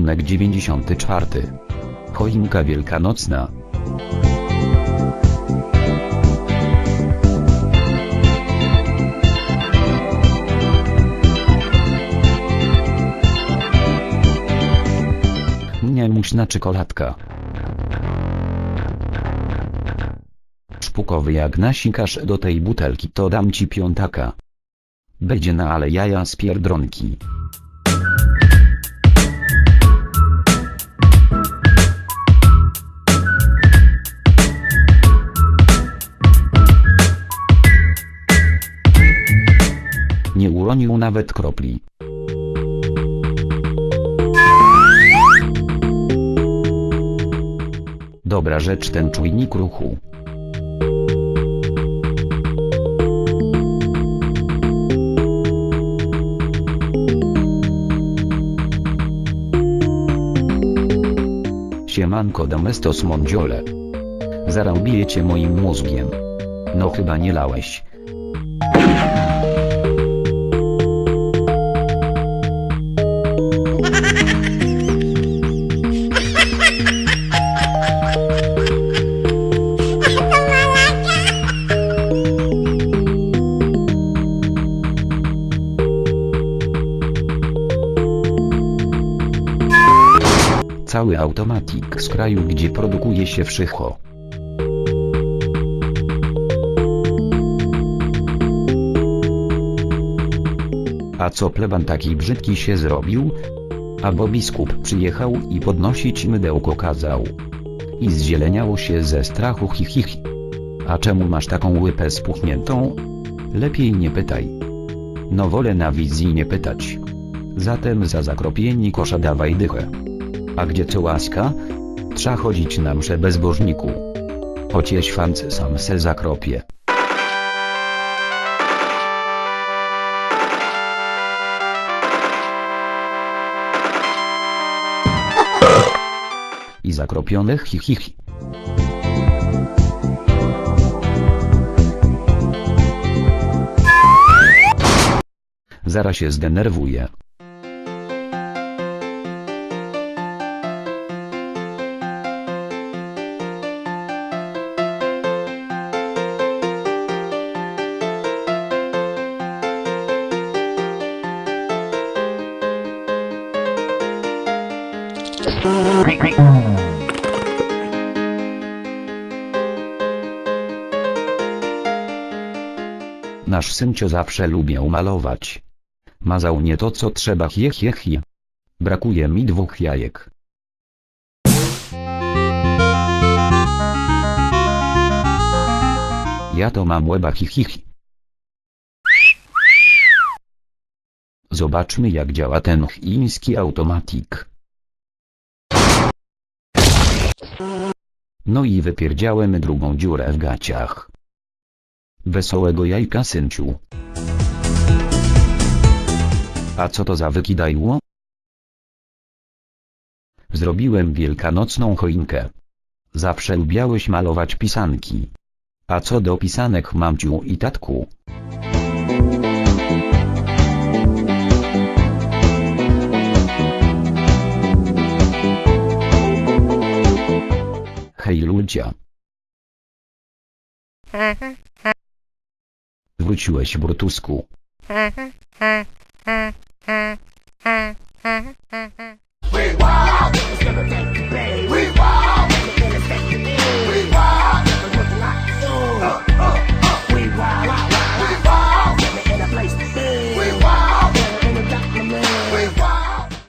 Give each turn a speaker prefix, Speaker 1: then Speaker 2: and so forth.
Speaker 1: Odcinek 94. Choinka wielkanocna. Niemuśna czekoladka. Szpukowy jak nasikasz do tej butelki to dam ci piątaka. Będzie na ale jaja z pierdronki. Nie uronił nawet kropli. Dobra rzecz ten czujnik ruchu. Siemanko domestos mondziole. Zarąbijecie moim mózgiem. No chyba nie lałeś. Cały automatik z kraju gdzie produkuje się wszystko. A co pleban taki brzydki się zrobił? A bo biskup przyjechał i podnosić mydełko kazał. I zzieleniało się ze strachu hi hi. A czemu masz taką łypę spuchniętą? Lepiej nie pytaj. No wolę na wizji nie pytać. Zatem za zakropieni kosza dawaj dychę. A gdzie co łaska? Trza chodzić na mszę bezbożniku. Choć świance sam se zakropie. I zakropionych hi hi hi. Zara się zdenerwuje. Nasz syncio zawsze lubiał malować. Mazał nie to co trzeba hie. Brakuje mi dwóch jajek. Ja to mam łeba hi hi hi. Zobaczmy jak działa ten chiński automatik. No i wypierdziałem drugą dziurę w gaciach. Wesołego jajka synciu. A co to za wykidajło? Zrobiłem wielkanocną choinkę. Zawsze lubiałeś malować pisanki. A co do pisanek mamciu i tatku? Hej ludzie. Wróciłeś Brutusku.